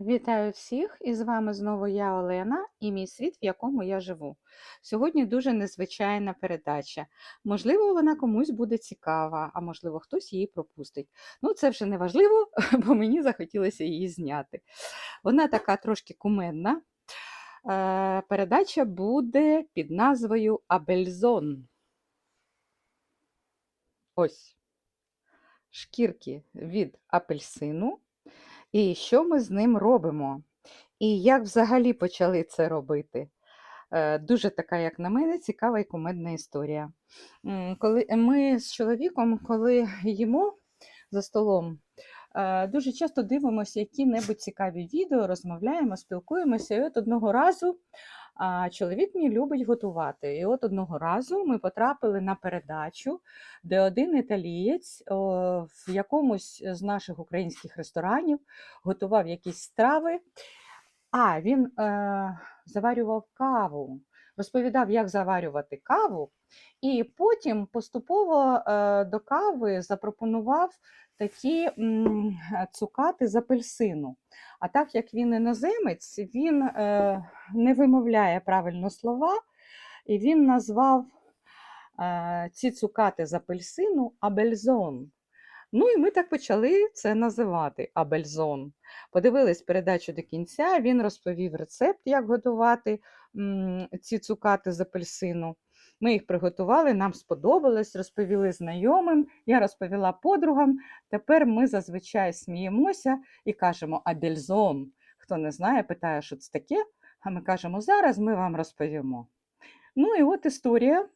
Вітаю всіх! І з вами знову я Олена і мій світ, в якому я живу. Сьогодні дуже незвичайна передача. Можливо, вона комусь буде цікава, а можливо, хтось її пропустить. Ну, це вже не важливо, бо мені захотілося її зняти. Вона така трошки кумедна. Е, Передача буде під назвою Абельзон. Ось шкірки від апельсину. І що ми з ним робимо? І як взагалі почали це робити? Е, Дуже така, як на мене, цікава і кумедна історія. Коли ми з чоловіком, коли їмо за столом, дуже часто дивимося які-небудь цікаві відео, розмовляємо, спілкуємося. І от одного разу чоловік мій любить готувати. І от одного разу ми потрапили на передачу, де один італієць в якомусь з наших українських ресторанів готував якісь страви. А, він е, заварював каву, розповідав, як заварювати каву, і потім поступово е, до кави запропонував такі цукати з апельсину. А так як він іноземець, він е, не вимовляє правильно слова, і він назвав е, ці цукати з апельсину абельзон. Ну і ми так почали це називати абельзон. Подивились передачу до кінця, він розповів рецепт, як готувати ці цукати з апельсину. Ми їх приготували, нам сподобалось, розповіли знайомим, я розповіла подругам. Тепер ми зазвичай сміємося і кажемо адельзом. Хто не знає, питає, що це таке, а ми кажемо, зараз ми вам розповімо. Ну і от історія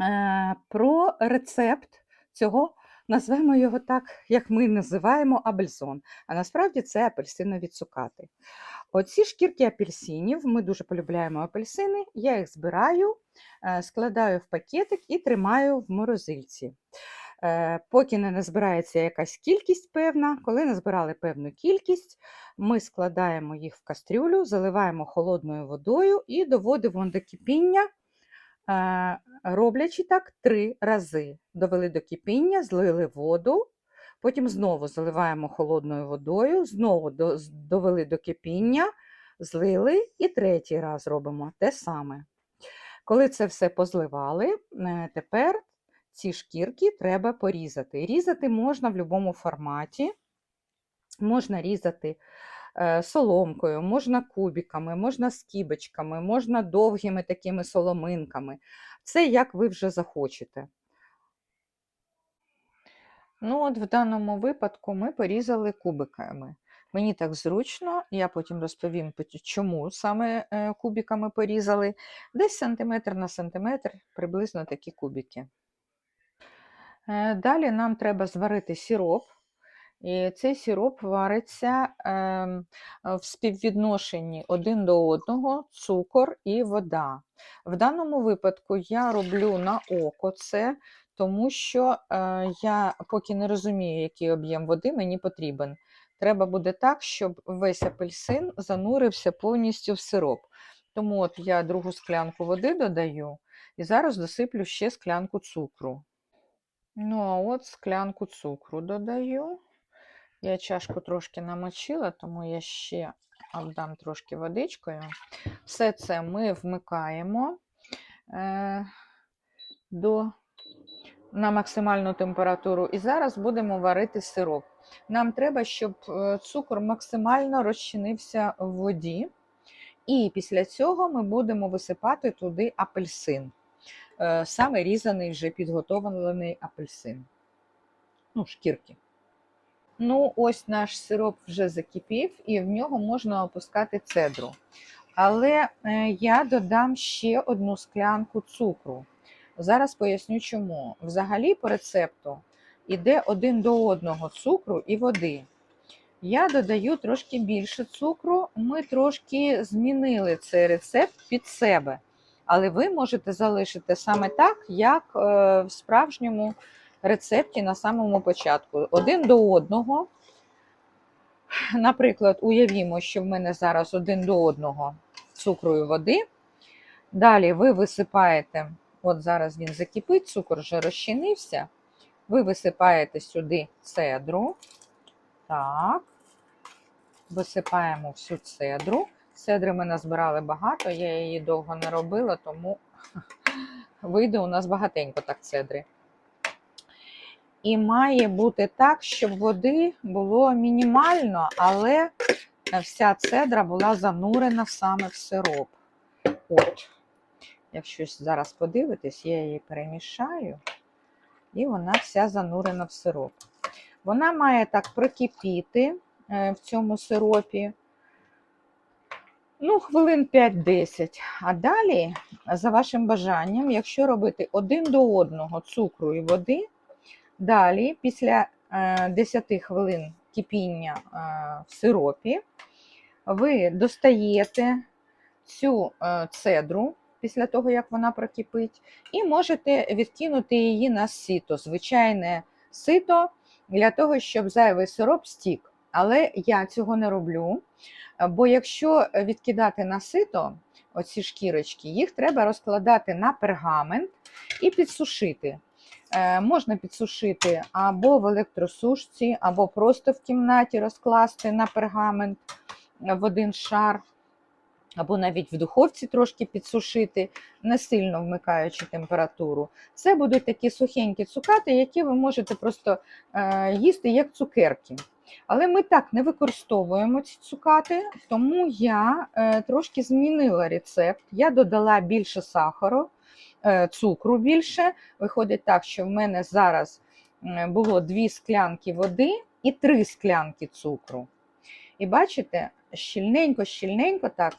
е, про рецепт цього назвемо його так, як ми називаємо абельсон. А насправді це апельсинові цукати. Оці шкірки апельсинів, ми дуже полюбляємо апельсини, я їх збираю, е, складаю в пакетик і тримаю в морозильці. Е, Поки не назбирається якась кількість певна, коли назбирали певну кількість, ми складаємо їх в кастрюлю, заливаємо холодною водою і доводимо до кипіння роблячи так три рази. Довели до кипіння, злили воду, потім знову заливаємо холодною водою, знову довели до кипіння, злили і третій раз робимо те саме. Коли це все позливали, е, тепер ці шкірки треба порізати. Різати можна в будь-якому форматі. Можна різати соломкою, можна кубиками, можна скибочками, можна довгими такими соломинками. Це як ви вже захочете. Ну, от в даному випадку ми порізали кубиками. Мені так зручно, я потім розповім, чому саме е, кубиками порізали. Десь сантиметр на сантиметр, приблизно такі кубики. Е, Далі нам треба зварити сироп. І цей сироп вариться ем, в співвідношенні один до одного цукор і вода. В даному випадку я роблю на око це, тому що е, я поки не розумію, який об'єм води мені потрібен. Треба буде так, щоб весь апельсин занурився повністю в сироп. Тому от я другу склянку води додаю і зараз досиплю ще склянку цукру. Ну, а от склянку цукру додаю. Я чашку трошки намочила, тому я ще обдам трошки водичкою. Все це ми вмикаємо е, до, на максимальну температуру. І зараз будемо варити сироп. Нам треба, щоб е, цукор максимально розчинився в воді. І після цього ми будемо висипати туди апельсин. Е, саме різаний вже підготовлений апельсин. Ну, шкірки. Ну, ось наш сироп вже закипів, і в нього можна опускати цедру. Але е, я додам ще одну склянку цукру. Зараз поясню чому. Взагалі, по рецепту йде один до одного цукру і води. Я додаю трошки більше цукру. Ми трошки змінили цей рецепт під себе. Але ви можете залишити саме так, як е, в справжньому рецепті на самому початку. Один до одного. Наприклад, уявімо, що в мене зараз один до одного цукру і води. Далі ви висипаєте, от зараз він закипить, цукор вже розчинився. Ви висипаєте сюди цедру. Так. висипаємо всю цедру. Цедри ми назбирали багато, я її довго не робила, тому вийде у нас багатенько так цедри. І має бути так, щоб води було мінімально, але вся цедра була занурена саме в сироп. От, якщо зараз подивитись, я її перемішаю, і вона вся занурена в сироп. Вона має так прокипіти е, в цьому сиропі. Ну, хвилин 5-10. А далі, за вашим бажанням, якщо робити один до одного цукру і води, далі, після е, 10 хвилин кипіння е, в сиропі, ви достаєте цю е, цедру після того, як вона прокипить, і можете відкинути її на сито, звичайне сито, для того, щоб зайвий сироп стік. Але я цього не роблю. Бо якщо відкидати на сито оці шкірочки, їх треба розкладати на пергамент і підсушити. Е, можна підсушити або в електросушці, або просто в кімнаті розкласти на пергамент в один шар, або навіть в духовці трошки підсушити, не сильно вмикаючи температуру. Це будуть такі сухенькі цукати, які ви можете просто е, їсти як цукерки. Але ми так не використовуємо ці цукати, тому я е, трошки змінила рецепт. Я додала більше сахару, е, цукру більше. Виходить так, що в мене зараз е, було 2 склянки води і 3 склянки цукру. І бачите, щільненько-щільненько так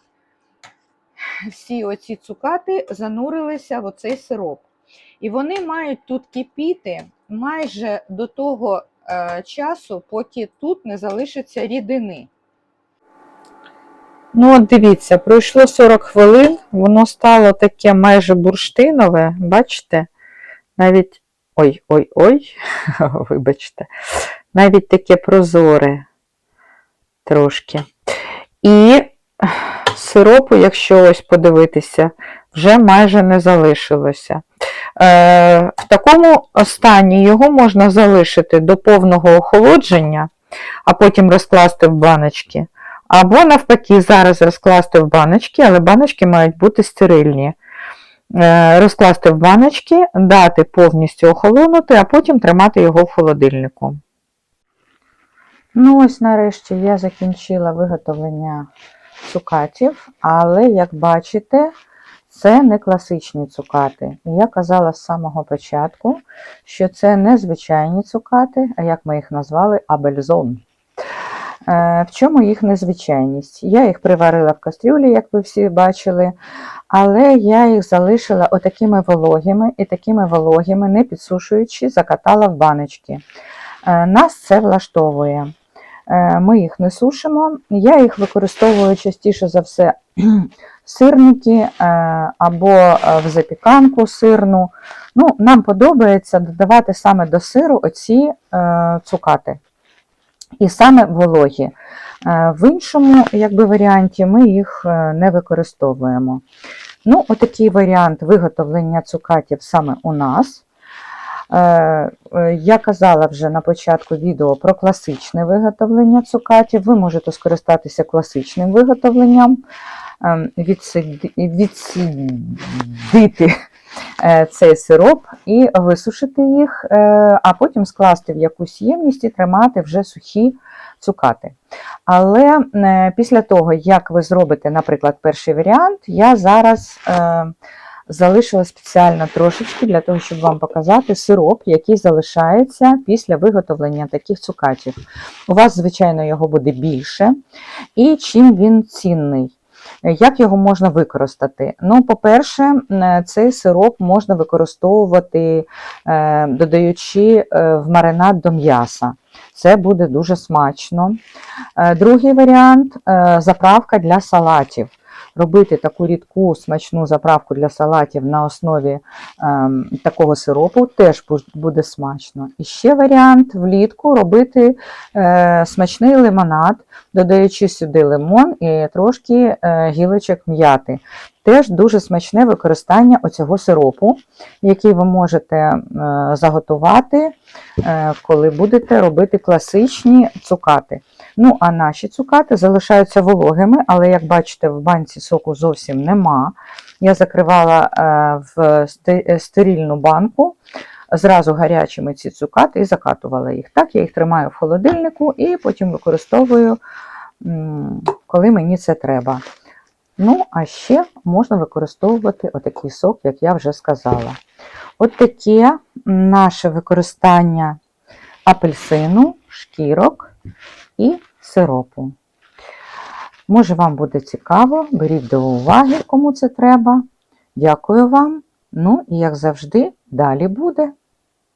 всі оці цукати занурилися в оцей сироп. І вони мають тут кипіти майже до того е, часу, поки тут не залишиться рідини. Ну, от дивіться, пройшло 40 хвилин, воно стало таке майже бурштинове, бачите? Навіть ой-ой-ой, вибачте, навіть таке прозоре трошки. І сиропу, якщо ось подивитися, вже майже не залишилося. Е, В такому стані його можна залишити до повного охолодження, а потім розкласти в баночки. Або, навпаки, зараз розкласти в баночки, але баночки мають бути стерильні. Е, Розкласти в баночки, дати повністю охолонути, а потім тримати його в холодильнику. Ну, ось нарешті я закінчила виготовлення цукатів, але, як бачите, це не класичні цукати. Я казала з самого початку, що це не звичайні цукати, а як ми їх назвали, абельзон. Е, В чому їх незвичайність? Я їх приварила в кастрюлі, як ви всі бачили, але я їх залишила отакими вологими і такими вологими, не підсушуючи, закатала в баночки. Е, Нас це влаштовує. Е, Ми їх не сушимо. Я їх використовую частіше за все сирники або в запіканку сирну. Ну, Нам подобається додавати саме до сиру оці цукати. І саме вологі. Е, В іншому якби, варіанті ми їх е, не використовуємо. Ну, отакий варіант виготовлення цукатів саме у нас. Е, Я казала вже на початку відео про класичне виготовлення цукатів. Ви можете скористатися класичним виготовленням, ем, відсиди- відсидити цей сироп і висушити їх, е, а потім скласти в якусь ємність і тримати вже сухі цукати. Але е, після того, як ви зробите, наприклад, перший варіант, я зараз е, залишила спеціально трошечки для того, щоб вам показати сироп, який залишається після виготовлення таких цукатів. У вас, звичайно, його буде більше. І чим він цінний? Як його можна використати? Ну, по-перше, цей сироп можна використовувати, е, додаючи е, в маринад до м'яса. Це буде дуже смачно. Е, Другий варіант заправка для салатів. Робити таку рідку смачну заправку для салатів на основі ем, такого сиропу теж буде смачно. І ще варіант влітку робити е, смачний лимонад, додаючи сюди лимон і трошки е, гілочок м'яти. Теж дуже смачне використання оцього сиропу, який ви можете е, заготувати, е, коли будете робити класичні цукати. Ну, а наші цукати залишаються вологими, але як бачите, в банці соку зовсім нема. Я закривала е, в е, стерильну банку зразу гарячими ці цукати і закатувала їх. Так, я їх тримаю в холодильнику і потім використовую, коли мені це треба. Ну, а ще можна використовувати отакий сок, як я вже сказала. От таке наше використання апельсину, шкірок і сиропу. Може, вам буде цікаво, беріть до уваги, кому це треба. Дякую вам. Ну і як завжди, далі буде.